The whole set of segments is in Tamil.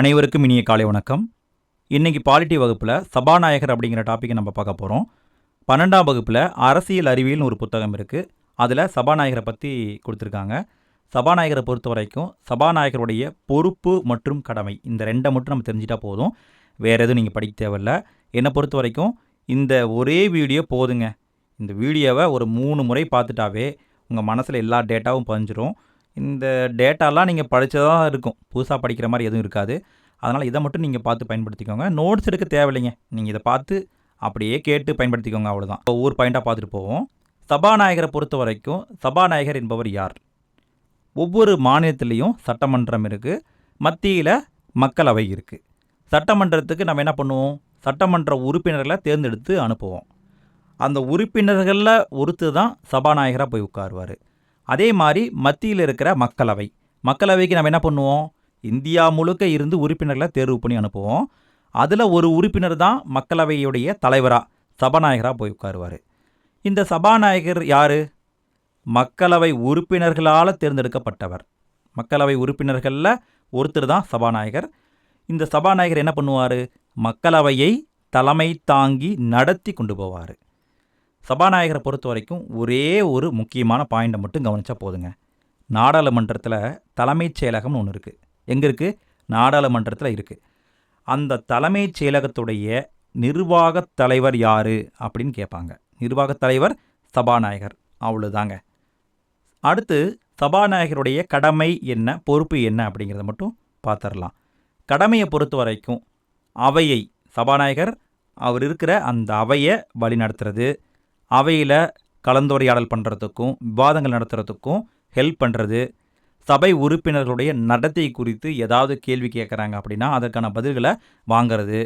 அனைவருக்கும் இனிய காலை வணக்கம். இன்றைக்கி பாலிட்டி வகுப்பில் சபாநாயகர் அப்படிங்கிற டாப்பிக்கை நம்ம பார்க்க போகிறோம் பன்னெண்டாம் வகுப்பில் அரசியல் அறிவியல்னு ஒரு புத்தகம் இருக்குது அதில் சபாநாயகரை பற்றி கொடுத்துருக்காங்க. சபாநாயகரை பொறுத்த வரைக்கும் சபாநாயகருடைய பொறுப்பு மற்றும் கடமை இந்த ரெண்டை மட்டும் நம்ம தெரிஞ்சிட்டா போதும். வேறு எதுவும் நீங்கள் படிக்க தேவையில்ல. என்னை பொறுத்த வரைக்கும் இந்த ஒரே வீடியோ போதுங்க. இந்த வீடியோவை ஒரு மூணு முறை பார்த்துட்டாவே உங்கள் மனசில் எல்லா டேட்டாவும் பதிஞ்சிரும். இந்த டேட்டாலாம் நீங்கள் படித்ததாக இருக்கும். புதுசாக படிக்கிற மாதிரி எதுவும் இருக்காது. அதனால் இதை மட்டும் நீங்கள் பார்த்து பயன்படுத்திக்கோங்க. நோட்ஸ் எடுக்க தேவையில்லைங்க. நீங்கள் இதை பார்த்து அப்படியே கேட்டு பயன்படுத்திக்கோங்க அவ்வளோதான் ஒவ்வொரு பாயிண்ட்டாக பார்த்துட்டு போவோம். சபாநாயகரை பொறுத்த வரைக்கும் சபாநாயகர் என்பவர் யார்? ஒவ்வொரு மாநிலத்திலையும் சட்டமன்றம் இருக்குது மத்தியில் மக்களவை இருக்குது சட்டமன்றத்துக்கு நம்ம என்ன பண்ணுவோம்? சட்டமன்ற உறுப்பினர்களை தேர்ந்தெடுத்து அனுப்புவோம். அந்த உறுப்பினர்களில் ஒருத்தர் தான் சபாநாயகராக போய் உட்காருவார். அதே மாதிரி மத்தியில் இருக்கிற மக்களவை. மக்களவைக்கு நம்ம என்ன பண்ணுவோம்? இந்தியா முழுக்க இருந்து உறுப்பினர்களை தேர்வு பண்ணி அனுப்புவோம். அதில் ஒரு உறுப்பினர் தான் மக்களவையுடைய தலைவராக சபாநாயகராக போய் உட்காருவார். இந்த சபாநாயகர் யார்? மக்களவை உறுப்பினர்களால் தேர்ந்தெடுக்கப்பட்டவர். மக்களவை உறுப்பினர்களில் ஒருத்தர் தான் சபாநாயகர். இந்த சபாநாயகர் என்ன பண்ணுவார்? மக்களவையை தலைமை தாங்கி நடத்தி கொண்டு போவார். சபாநாயகரை பொறுத்த வரைக்கும் ஒரே ஒரு முக்கியமான பாயிண்டை மட்டும் கவனித்தா போதுங்க. நாடாளுமன்றத்தில் தலைமைச் செயலகம்னு ஒன்று இருக்குது எங்கே இருக்குது நாடாளுமன்றத்தில் இருக்குது அந்த தலைமைச் செயலகத்துடைய நிர்வாகத் தலைவர் யார் அப்படின்னு கேட்பாங்க நிர்வாகத் தலைவர் சபாநாயகர். அவ்வளோதாங்க அடுத்து சபாநாயகருடைய கடமை என்ன? பொறுப்பு என்ன? அப்படிங்கிறத மட்டும் பார்த்துடலாம் கடமையை பொறுத்த வரைக்கும் அவையை சபாநாயகர் அவர் இருக்கிற அந்த அவையை வழிநடத்துறது அவையில் கலந்துரையாடல் பண்ணுறதுக்கும் விவாதங்கள் நடத்துகிறதுக்கும் ஹெல்ப் பண்ணுறது சபை உறுப்பினர்களுடைய நடத்தை குறித்து ஏதாவது கேள்வி கேட்குறாங்க அப்படின்னா அதற்கான பதில்களை வாங்கிறது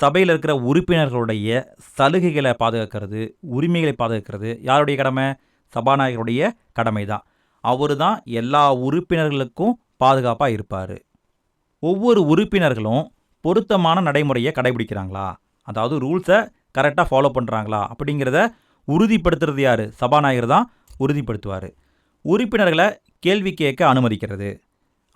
சபையில் இருக்கிற உறுப்பினர்களுடைய சலுகைகளை பாதுகாக்கிறது உரிமைகளை பாதுகாக்கிறது யாருடைய கடமை? சபாநாயகருடைய கடமை தான் அவர் தான் எல்லா உறுப்பினர்களுக்கும் பாதுகாப்பாக இருப்பார். ஒவ்வொரு உறுப்பினர்களும் பொருத்தமான நடைமுறையை கடைபிடிக்கிறாங்களா? அதாவது ரூல்ஸை கரெக்டாக ஃபாலோ பண்ணுறாங்களா அப்படிங்கிறத உறுதிப்படுத்துறது யார்? சபாநாயகர் தான் உறுதிப்படுத்துவார். உறுப்பினர்களை கேள்வி கேட்க அனுமதிக்கிறது.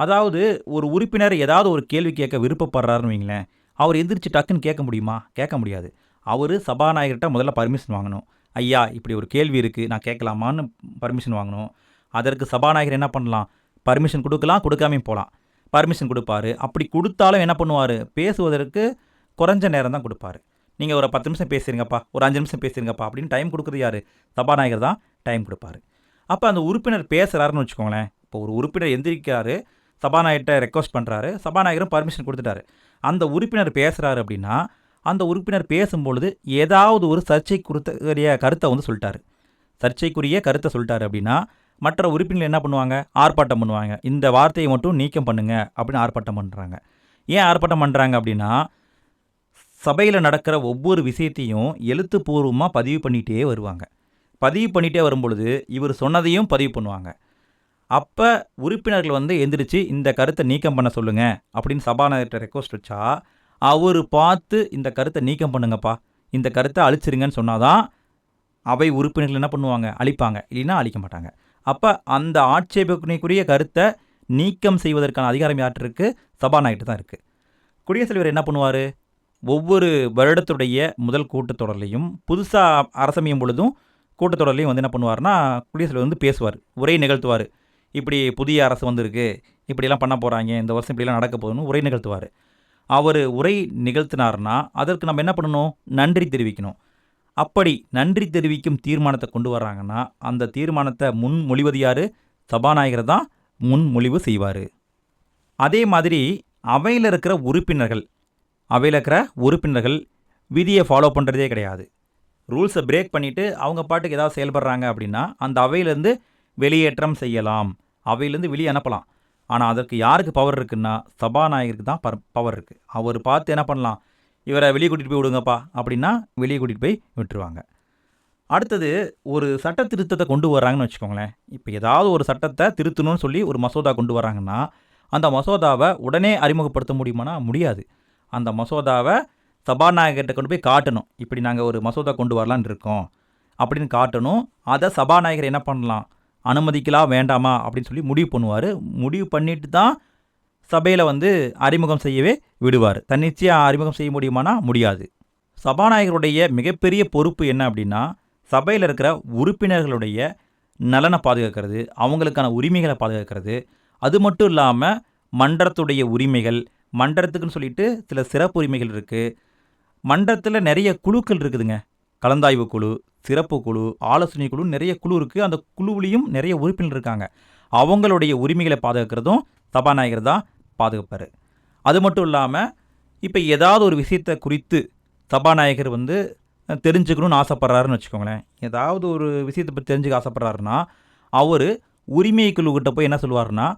அதாவது ஒரு உறுப்பினர் ஏதாவது ஒரு கேள்வி கேட்க விருப்பப்படுறாருன்னு வைங்களேன் அவர் எந்திரிச்சு டக்குன்னு கேட்க முடியுமா? கேட்க முடியாது. அவர் சபாநாயகர்கிட்ட முதல்ல பர்மிஷன் வாங்கணும். ஐயா இப்படி ஒரு கேள்வி இருக்குது நான் கேட்கலாமான்னு பர்மிஷன் வாங்கணும். அதற்கு சபாநாயகர் என்ன பண்ணலாம்? பர்மிஷன் கொடுக்கலாம் கொடுக்காமையும் போகலாம். பர்மிஷன் கொடுப்பாரு. அப்படி கொடுத்தாலும் என்ன பண்ணுவார்? பேசுவதற்கு குறைஞ்ச நேரம் தான் கொடுப்பாரு. நீங்கள் ஒரு பத்து நிமிஷம் பேசிடுங்கப்பா ஒரு அஞ்சு நிமிஷம் பேசிடுங்கப்பா அப்படின்னு டைம் கொடுக்குறது யார்? சபாநாயகர் தான் டைம் கொடுப்பாரு. அப்போ அந்த உறுப்பினர் பேசுகிறாருன்னு வச்சுக்கோங்களேன். இப்போ ஒரு உறுப்பினர் எந்திரிக்கிறாரு சபாநாயகர்கிட்ட ரெக்வஸ்ட் பண்ணுறாரு சபாநாயகரும் பர்மிஷன் கொடுத்துட்டாரு. அந்த உறுப்பினர் பேசுகிறாரு அப்படின்னா அந்த உறுப்பினர் பேசும்பொழுது ஏதாவது ஒரு சர்ச்சை குறித்த கருத்தை வந்து சொல்லிட்டாரு. சர்ச்சைக்குரிய கருத்தை சொல்லிட்டாரு அப்படின்னா மற்ற உறுப்பினர்கள் என்ன பண்ணுவாங்க? ஆர்ப்பாட்டம் பண்ணுவாங்க. இந்த வார்த்தையை மட்டும் நீக்கம் பண்ணுங்க அப்படின்னு ஆர்ப்பாட்டம் பண்ணுறாங்க ஏன் ஆர்ப்பாட்டம் பண்ணுறாங்க அப்படின்னா சபையில் நடக்கிற ஒவ்வொரு விஷயத்தையும் எழுத்துப்பூர்வமாக பதிவு பண்ணிகிட்டே வருவாங்க. பதிவு பண்ணிகிட்டே வரும்பொழுது இவர் சொன்னதையும் பதிவு பண்ணுவாங்க. அப்போ உறுப்பினர்கள் வந்து எந்திரிச்சு இந்த கருத்தை நீக்கம் பண்ண சொல்லுங்கள் அப்படின்னு சபாநாயகர்கிட்ட ரெக்வஸ்ட் வச்சா அவர் பார்த்து இந்த கருத்தை நீக்கம் பண்ணுங்கப்பா இந்த கருத்தை அழிச்சிருங்கன்னு சொன்னாதான் அவை உறுப்பினர்கள் என்ன பண்ணுவாங்க? அழிப்பாங்க. இல்லைன்னா அழிக்க மாட்டாங்க. அப்போ அந்த ஆட்சேபனைக்குரிய கருத்தை நீக்கம் செய்வதற்கான அதிகாரம் யார்கிட்ட இருக்குது தான் இருக்குது குடியரசுத் தலைவர் என்ன பண்ணுவார்? ஒவ்வொரு வருடத்துடைய முதல் கூட்டத்தொடர்லையும் புதுசாக அரசமையும் பொழுதும் கூட்டத்தொடர்லையும் வந்து என்ன பண்ணுவார்னா குடியரசுல வந்து பேசுவார். உரை நிகழ்த்துவார். இப்படி புதிய அரசு வந்திருக்கு இப்படிலாம் பண்ண போகிறாங்க இந்த வருஷம் இப்படிலாம் நடக்க போகுதுன்னு உரை நிகழ்த்துவார். அவர் உரை நிகழ்த்தினார்னா அதற்கு நம்ம என்ன பண்ணணும்? நன்றி தெரிவிக்கணும். அப்படி நன்றி தெரிவிக்கும் தீர்மானத்தை கொண்டு வர்றாங்கன்னா அந்த தீர்மானத்தை முன்மொழிவது யார்? சபாநாயகர் தான் முன்மொழிவு செய்வார். அதே மாதிரி அவையில் இருக்கிற உறுப்பினர்கள் அவையில் இருக்கிற உறுப்பினர்கள் விதியை ஃபாலோ பண்ணுறதே கிடையாது. ரூல்ஸை பிரேக் பண்ணிவிட்டு அவங்க பாட்டுக்கு ஏதாவது செயல்படுறாங்க அப்படின்னா அந்த அவையிலேருந்து வெளியேற்றம் செய்யலாம். அவையிலேருந்து வெளியே அனுப்பலாம். ஆனால் அதற்கு யாருக்கு பவர் இருக்குன்னா சபாநாயகருக்கு தான் பர் பவர் இருக்குது அவர் பார்த்து என்ன பண்ணலாம்? இவரை வெளியே கூட்டிகிட்டு போய் விடுங்கப்பா அப்படின்னா வெளியே கூட்டிகிட்டு போய் விட்டுருவாங்க. அடுத்தது ஒரு சட்ட திருத்தத்தை கொண்டு வராங்கன்னு வச்சுக்கோங்களேன். இப்போ ஏதாவது ஒரு சட்டத்தை திருத்தணும்னு சொல்லி ஒரு மசோதா கொண்டு வராங்கன்னா அந்த மசோதாவை உடனே அறிமுகப்படுத்த முடியுமானா முடியாது. அந்த மசோதாவை சபாநாயகர்கிட்ட கொண்டு போய் காட்டணும். இப்படி நாங்கள் ஒரு மசோதா கொண்டு வரலான்னு இருக்கோம். அப்படின்னு காட்டணும். அதை சபாநாயகர் என்ன பண்ணலாம்? அனுமதிக்கலாம் வேண்டாமா? அப்படின்னு சொல்லி முடிவு பண்ணுவார். முடிவு பண்ணிட்டு தான் சபையில் வந்து அறிமுகம் செய்யவே விடுவார். தன்னிச்சையாக அறிமுகம் செய்ய முடியுமானா? முடியாது. சபாநாயகருடைய மிகப்பெரிய பொறுப்பு என்ன அப்படின்னா சபையில் இருக்கிற உறுப்பினர்களுடைய நலனை பாதுகாக்கிறது அவங்களுக்கான உரிமைகளை பாதுகாக்கிறது. அது மட்டும் இல்லாமல் மன்றத்துடைய உரிமைகள் மன்றத்துக்குன்னு சொல்லிட்டு சில சிறப்பு உரிமைகள் இருக்குது மன்றத்தில் நிறைய குழுக்கள் இருக்குதுங்க. கலந்தாய்வு குழு சிறப்பு குழு ஆலோசனை குழு நிறைய குழு இருக்குது அந்த குழுவிலையும் நிறைய உறுப்பினர் இருக்காங்க. அவங்களுடைய உரிமைகளை பாதுகாக்கிறதும் சபாநாயகர் தான் பாதுகாப்பார். அது மட்டும் இல்லாமல் இப்போ ஏதாவது ஒரு விஷயத்தை குறித்து சபாநாயகர் வந்து தெரிஞ்சுக்கணும்னு ஆசைப்பட்றாருன்னு வச்சுக்கோங்களேன். ஏதாவது ஒரு விஷயத்தை பற்றி தெரிஞ்சுக்க ஆசைப்பட்றாருன்னா அவர் உரிமை குழுக்கிட்ட போய் என்ன சொல்லுவாருன்னா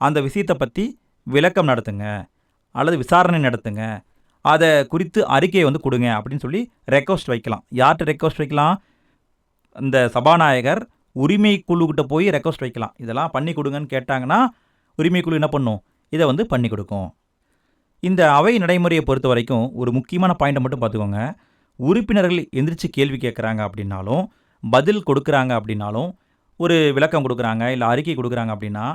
அந்த விஷயத்தை பற்றி விளக்கம் நடத்துங்க. அல்லது விசாரணை நடத்துங்க. அதை குறித்து அறிக்கையை வந்து கொடுங்க அப்படின்னு சொல்லி ரெக்வஸ்ட் வைக்கலாம். யார்கிட்ட ரெக்வஸ்ட் வைக்கலாம்? இந்த சபாநாயகர் உரிமை குழுக்கிட்ட போய் ரெக்வஸ்ட் வைக்கலாம். இதெல்லாம் பண்ணி கொடுங்கன்னு கேட்டாங்கன்னா உரிமை குழு என்ன பண்ணும்? இதை வந்து பண்ணி கொடுக்கும். இந்த அவை நடைமுறையை பொறுத்த வரைக்கும் ஒரு முக்கியமான பாயிண்ட்டை மட்டும் பார்த்துக்கோங்க. உறுப்பினர்கள் எந்திரிச்சு கேள்வி கேட்குறாங்க அப்படின்னாலும் பதில் கொடுக்குறாங்க அப்படின்னாலும் ஒரு விளக்கம் கொடுக்குறாங்க இல்லை அறிக்கை கொடுக்குறாங்க அப்படின்னா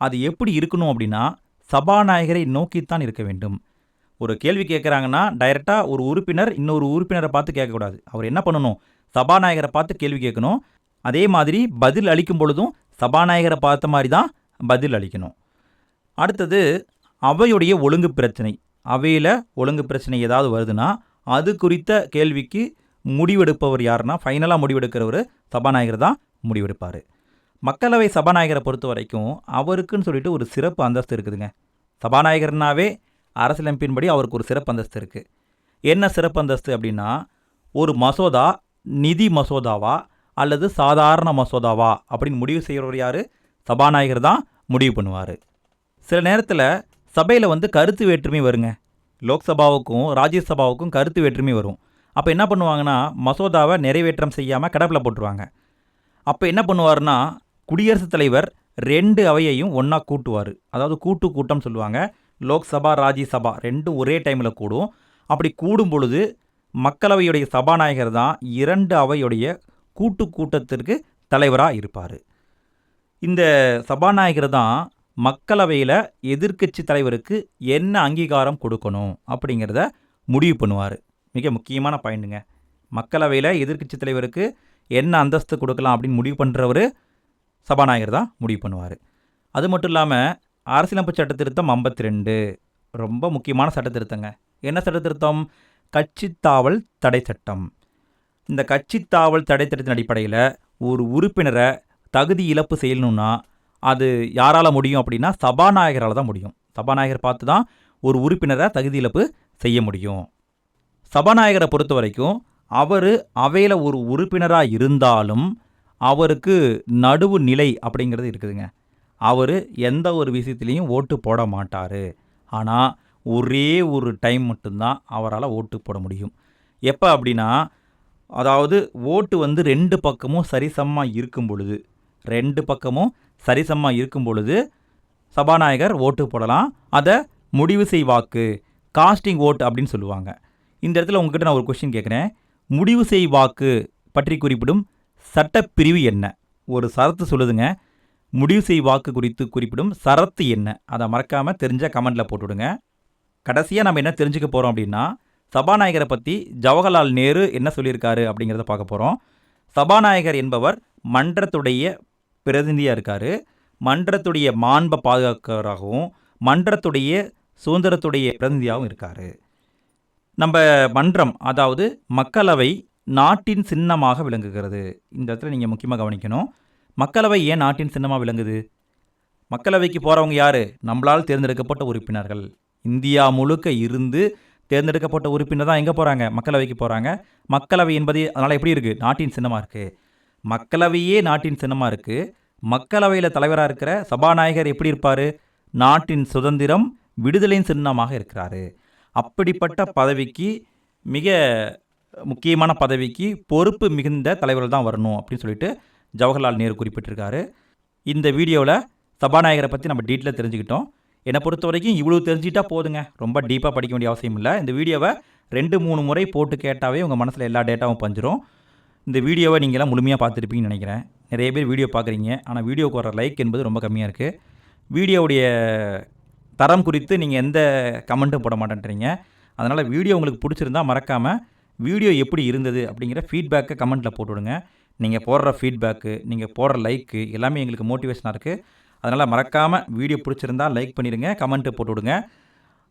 அது எப்படி இருக்கணும் அப்படின்னா சபாநாயகரை நோக்கித்தான் இருக்க வேண்டும். ஒரு கேள்வி கேட்குறாங்கன்னா டைரெக்டாக ஒரு உறுப்பினர் இன்னொரு உறுப்பினரை பார்த்து கேட்கக்கூடாது. அவர் என்ன பண்ணணும்? சபாநாயகரை பார்த்து கேள்வி கேட்கணும். அதே மாதிரி பதில் அளிக்கும் பொழுதும் சபாநாயகரை பார்த்த மாதிரி தான் பதில் அளிக்கணும். அடுத்தது அவையுடைய ஒழுங்கு பிரச்சனை. அவையில் ஒழுங்கு பிரச்சனை ஏதாவது வருதுன்னா அது குறித்த கேள்விக்கு முடிவெடுப்பவர் யாருன்னா ஃபைனலாக முடிவெடுக்கிறவர் சபாநாயகர் தான் முடிவெடுப்பார். மக்களவை சபாநாயகரை பொறுத்த வரைக்கும் அவருக்குன்னு சொல்லிட்டு ஒரு சிறப்பு அந்தஸ்து இருக்குதுங்க. சபாநாயகர்னாவே அரசியலமைப்பின்படி அவருக்கு ஒரு சிறப்பு அந்தஸ்து இருக்குது என்ன சிறப்பு அந்தஸ்து அப்படின்னா ஒரு மசோதா நிதி மசோதாவா அல்லது சாதாரண மசோதாவா அப்படின்னு முடிவு செய்கிறவர் யார்? சபாநாயகர் தான் முடிவு பண்ணுவார். சில நேரத்தில் சபையில் வந்து கருத்து வேற்றுமை வருங்க. லோக்சபாவுக்கும் ராஜ்யசபாவுக்கும் கருத்து வேற்றுமை வரும். அப்போ என்ன பண்ணுவாங்கன்னா மசோதாவை நிறைவேற்றம் செய்யாமல் கடப்பில் போட்டுருவாங்க. அப்போ என்ன பண்ணுவாருன்னா குடியரசுத் தலைவர் ரெண்டு அவையையும் ஒன்றா கூட்டுவார். அதாவது கூட்டு கூட்டம் சொல்லுவாங்க. லோக்சபா ராஜ்யசபா ரெண்டும் ஒரே டைமில் கூடும். அப்படி கூடும் பொழுது மக்களவையுடைய சபாநாயகர் தான் இரண்டு அவையுடைய கூட்டு கூட்டத்திற்கு தலைவராக இருப்பார். இந்த சபாநாயகர் தான் மக்களவையில் எதிர்க்கட்சி தலைவருக்கு என்ன அங்கீகாரம் கொடுக்கணும் அப்படிங்கிறத முடிவு பண்ணுவார். மிக முக்கியமான பாயிண்ட்டுங்க. மக்களவையில் எதிர்க்கட்சி தலைவருக்கு என்ன அந்தஸ்து கொடுக்கலாம் அப்படின்னு முடிவு பண்ணுறவர் சபாநாயகர் தான் முடிவு பண்ணுவார். அது மட்டும் இல்லாமல் அரசியலமைப்பு சட்ட திருத்தம் ஐம்பத்தி ரெண்டு ரொம்ப முக்கியமான சட்டத்திருத்தங்க. என்ன சட்டத்திருத்தம்? கட்சித்தாவல் தடை சட்டம். இந்த கட்சித்தாவல் தடை சட்டத்தின் அடிப்படையில் ஒரு உறுப்பினரை தகுதி இழப்பு செய்யணும்னா அது யாரால் முடியும் அப்படின்னா சபாநாயகரால் தான் முடியும். சபாநாயகர் பார்த்து தான் ஒரு உறுப்பினரை தகுதி இழப்பு செய்ய முடியும். சபாநாயகரை பொறுத்த வரைக்கும் அவர் அவையில் ஒரு உறுப்பினராக இருந்தாலும் அவருக்கு நடுவு நிலை அப்படிங்கிறது இருக்குதுங்க. அவர் எந்த ஒரு விஷயத்துலேயும் ஓட்டு போட மாட்டார். ஆனால் ஒரே ஒரு டைம் மட்டும்தான் அவரால் ஓட்டு போட முடியும். எப்போ அப்படின்னா அதாவது ஓட்டு வந்து ரெண்டு பக்கமும் சரிசமமாக இருக்கும் பொழுது ரெண்டு பக்கமும் சரிசமமாக இருக்கும் பொழுது சபாநாயகர் ஓட்டு போடலாம். அதை முடிவு செய் வாக்கு காஸ்டிங் ஓட் அப்படின்னு சொல்லுவாங்க. இந்த இடத்துல உங்ககிட்ட நான் ஒரு கொஸ்டின் கேட்குறேன். முடிவு செய் வாக்கு பற்றி குறிப்பிடும் சட்டப்பிரிவு என்ன? ஒரு சரத்து சொல்லுதுங்க. முடிவு செய் வாக்கு குறித்து குறிப்பிடும் சரத்து என்ன? அதை மறக்காமல் தெரிஞ்ச கமெண்டில் போட்டுவிடுங்க கடைசியாக நம்ம என்ன தெரிஞ்சுக்க போகிறோம் அப்படின்னா சபாநாயகரை பற்றி ஜவஹர்லால் நேரு என்ன சொல்லியிருக்காரு அப்படிங்கிறத பார்க்க போகிறோம் சபாநாயகர் என்பவர் மன்றத்துடைய பிரதிநிதியாக இருக்கார். மன்றத்துடைய மாண்பை பாதுகாக்கிறவராகவும் மன்றத்துடைய சுதந்திரத்துடைய பிரதிநிதியாகவும் இருக்கார். நம்ம மன்றம் அதாவது மக்களவை நாட்டின் சின்னமாக விளங்குகிறது. இந்த இடத்துல நீங்கள் முக்கியமாக கவனிக்கணும். மக்களவை ஏன் நாட்டின் சின்னமாக விளங்குது? மக்களவைக்கு போகிறவங்க யார்? நம்மளால் தேர்ந்தெடுக்கப்பட்ட உறுப்பினர்கள். இந்தியா முழுக்க இருந்து தேர்ந்தெடுக்கப்பட்ட உறுப்பினர் தான் எங்கே போகிறாங்க மக்களவைக்கு போகிறாங்க மக்களவை என்பது அதனால் எப்படி இருக்குது நாட்டின் சின்னமாக இருக்குது மக்களவையே நாட்டின் சின்னமாக இருக்குது மக்களவையில் தலைவராக இருக்கிற சபாநாயகர் எப்படி இருப்பார்? நாட்டின் சுதந்திரம் விடுதலையின் சின்னமாக இருக்கிறாரு. அப்படிப்பட்ட பதவிக்கு மிக முக்கியமான பதவிக்கு பொறுப்பு மிகுந்த தலைவர்கள் தான் வரணும் அப்படின்னு சொல்லிட்டு ஜவஹர்லால் நேரு குறிப்பிட்டிருக்காரு. இந்த வீடியோவில் சபாநாயகரை பற்றி நம்ம டீட்டெயில் தெரிஞ்சுக்கிட்டோம். என்னை பொறுத்த வரைக்கும் இவ்வளோ தெரிஞ்சுக்கிட்டா போதுங்க. ரொம்ப டீப்பாக படிக்க வேண்டிய அவசியம் இல்லை. இந்த வீடியோவை ரெண்டு மூணு முறை போட்டு கேட்டாவே உங்கள் மனசில் எல்லா டேட்டாவும் பஞ்சிரும். இந்த வீடியோவை நீங்களாம் முழுமையாக பார்த்துருப்பீங்கன்னு நினைக்கிறேன். நிறைய பேர் வீடியோ பார்க்குறீங்க. ஆனால் வீடியோக்கு வர லைக் என்பது ரொம்ப கம்மியாக இருக்குது வீடியோவுடைய தரம் குறித்து நீங்கள் எந்த கமெண்ட்டும் போட மாட்டேன்றீங்க. அதனால் வீடியோ உங்களுக்கு பிடிச்சிருந்தா மறக்காமல் வீடியோ எப்படி இருந்தது அப்படிங்கிற ஃபீட்பேக்கை கமெண்ட்டில் போட்டுவிடுங்க நீங்கள் போடுற ஃபீட்பேக்கு நீங்கள் போடுற லைக்கு எல்லாமே எங்களுக்கு மோட்டிவேஷனாக இருக்குது அதனால் மறக்காமல் வீடியோ பிடிச்சிருந்தா லைக் பண்ணிடுங்க கமெண்ட்டு போட்டு விடுங்க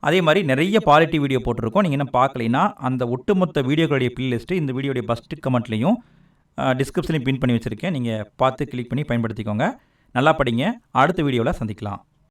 அதே மாதிரி நிறைய பாலிட்டி வீடியோ போட்டிருக்கோம். நீங்கள் இன்னும் பார்க்கலைன்னா அந்த ஒட்டுமொத்த வீடியோக்களுடைய பிளேலிஸ்ட்டு இந்த வீடியோடைய ஃபஸ்ட்டு கமெண்ட்லேயும் டிஸ்கிரிப்ஷனையும் பின் பண்ணி வச்சுருக்கேன். நீங்கள் பார்த்து கிளிக் பண்ணி பயன்படுத்திக்கோங்க. நல்லா படிங்க. அடுத்த வீடியோவில் சந்திக்கலாம்.